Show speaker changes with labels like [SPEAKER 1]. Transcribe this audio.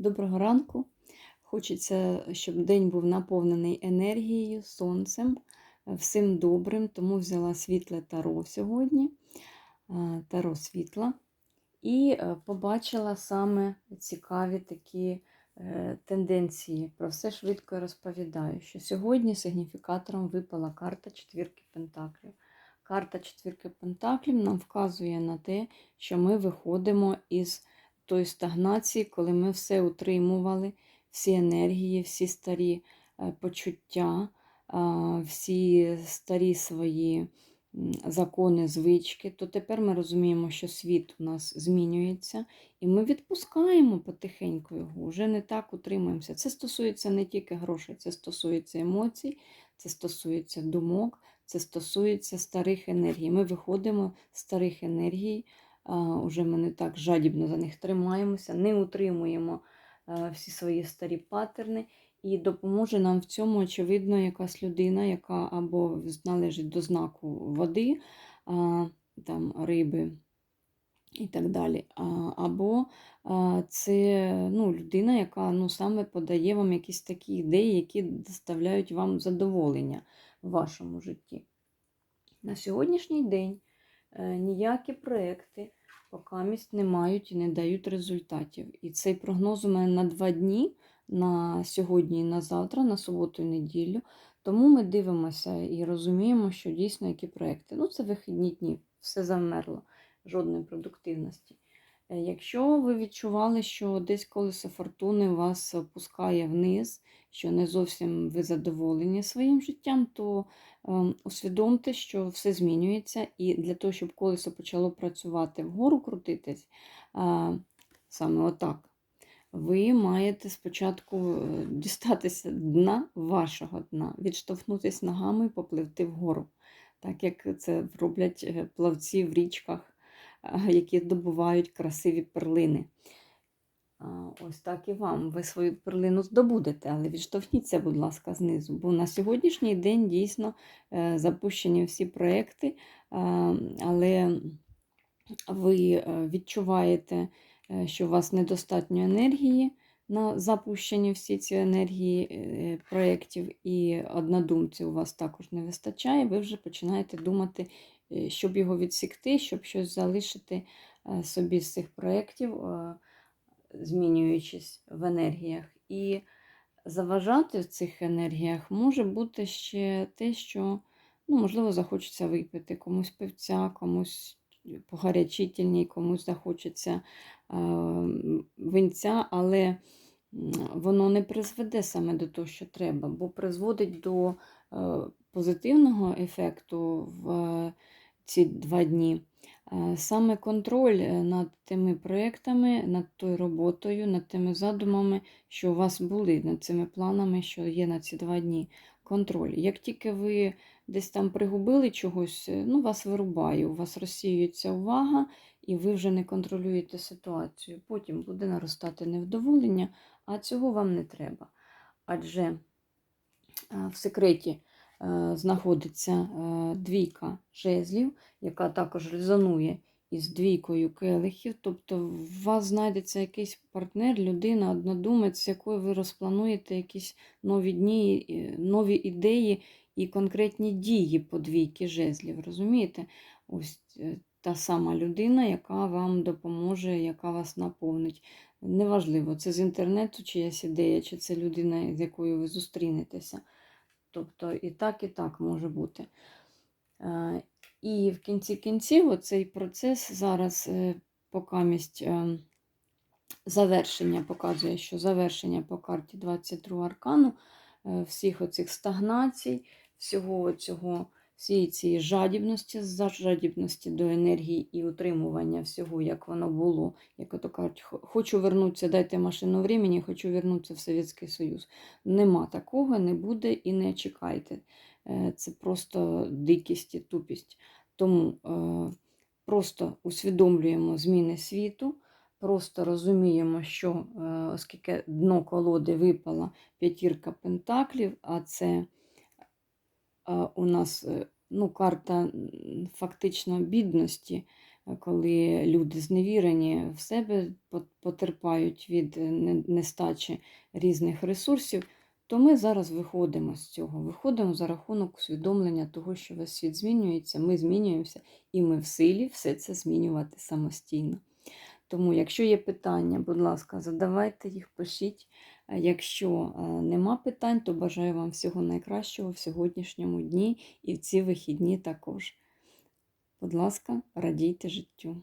[SPEAKER 1] Доброго ранку. Хочеться, щоб день був наповнений енергією, сонцем, е, всім добрим, тому взяла світле таро сьогодні, е, таро світла, і е, побачила саме цікаві такі тенденції. Про все швидко розповідаю, що сьогодні сигніфікатором випала карта четвірки Пентаклів. Карта четвірки Пентаклів нам вказує на те, що ми виходимо із тої стагнації, коли ми все утримували, всі енергії, всі старі е, почуття, всі старі свої закони, звички, то тепер ми розуміємо, що світ у нас змінюється, і ми відпускаємо потихеньку його, вже не так утримуємося. Це стосується не тільки грошей, це стосується емоцій, це стосується думок, це стосується старих енергій. Ми виходимо з старих енергій. Уже ми не так жадібно за них тримаємося, не утримуємо е, всі свої старі паттерни. І допоможе нам в цьому, очевидно, якась людина, яка або належить до знаку води, там, риби і так далі. Або це ну, людина, яка ну, саме подає вам якісь такі ідеї, які доставляють вам задоволення в вашому житті. На сьогоднішній день ніякі проекти покамість не мають і не дають результатів. І цей прогноз у мене на два дні, на сьогодні і на завтра, на суботу і неділю. Тому ми дивимося і розуміємо, що дійсно які проекти. Ну, це вихідні дні, все замерло, жодної продуктивності. Е, Якщо ви відчували, що десь колесо фортуни вас опускає вниз, що не зовсім ви задоволені своїм життям, то ем, усвідомте, що все змінюється, і для того, щоб колесо почало працювати вгору крутитись, а, саме отак, ви маєте спочатку е, дістатися дна вашого дна, відштовхнутися ногами і попливти вгору, так як це роблять е, плавці в річках, які добувають красиві перлини. Ось так і вам. Ви свою перлину здобудете, але відштовхніться, будь ласка, знизу. Бо на сьогоднішній день дійсно е, запущені всі проекти, е, але ви е, відчуваєте, е, що у вас недостатньо енергії на запущені всі ці енергії е, проєктів, і однодумців у вас також не вистачає. Ви вже починаєте думати, е, щоб його відсікти, щоб щось залишити е, собі з цих проєктів. е, змінюючись в енергіях. І заважати в цих енергіях може бути ще те, що, ну, можливо, захочеться випити комусь пивця, комусь погарячительній, комусь захочеться е, винця, але воно не призведе саме до того, що треба, бо призводить до е, позитивного ефекту в е, ці два дні. Е, Саме контроль над тими проєктами, над тою роботою, над тими задумами, що у вас були, над цими планами, що є на ці два дні. Контроль. Як тільки ви десь там пригубили чогось, ну, вас вирубає, у вас розсіюється увага, і ви вже не контролюєте ситуацію. Потім буде наростати невдоволення, а цього вам не треба. Адже е, в секреті е, знаходиться е, двійка жезлів, яка також резонує із двійкою келихів. Тобто у вас знайдеться якийсь партнер, людина, однодумець, з якою ви розплануєте якісь нові дні, нові ідеї і конкретні дії по двійки жезлів. Розумієте? Ось та сама людина, яка вам допоможе, яка вас наповнить. Неважливо, це з інтернету чиясь ідея, чи це людина, з якою ви зустрінетеся. Тобто і так, і так може бути. Е, І в кінці кінців оцей процес зараз е, покамість е, завершення показує, що завершення по карті 22 аркану всіх оцих стагнацій, всього цього, всієї цієї жадібності, жадібності до енергії і утримування всього, як воно було. Як ото кажуть, хочу вернутися, дайте машину времени, хочу вернутися в Совєтський Союз. Нема такого, не буде і не чекайте. Е, Це просто дикість і тупість. Тому е, просто усвідомлюємо зміни світу, просто розуміємо, що е, оскільки дно колоди випала п'ятірка пентаклів, а це у нас е, ну, карта фактично бідності, е, коли люди зневірені в себе потерпають від е, нестачі різних ресурсів, то ми зараз виходимо з цього. Виходимо за рахунок усвідомлення того, що весь світ змінюється, ми змінюємося, і ми в силі все це змінювати самостійно. Тому, якщо є питання, будь ласка, задавайте їх, пишіть. Якщо е, нема питань, то бажаю вам всього найкращого в сьогоднішньому дні і в ці вихідні також. Будь ласка, радійте життю.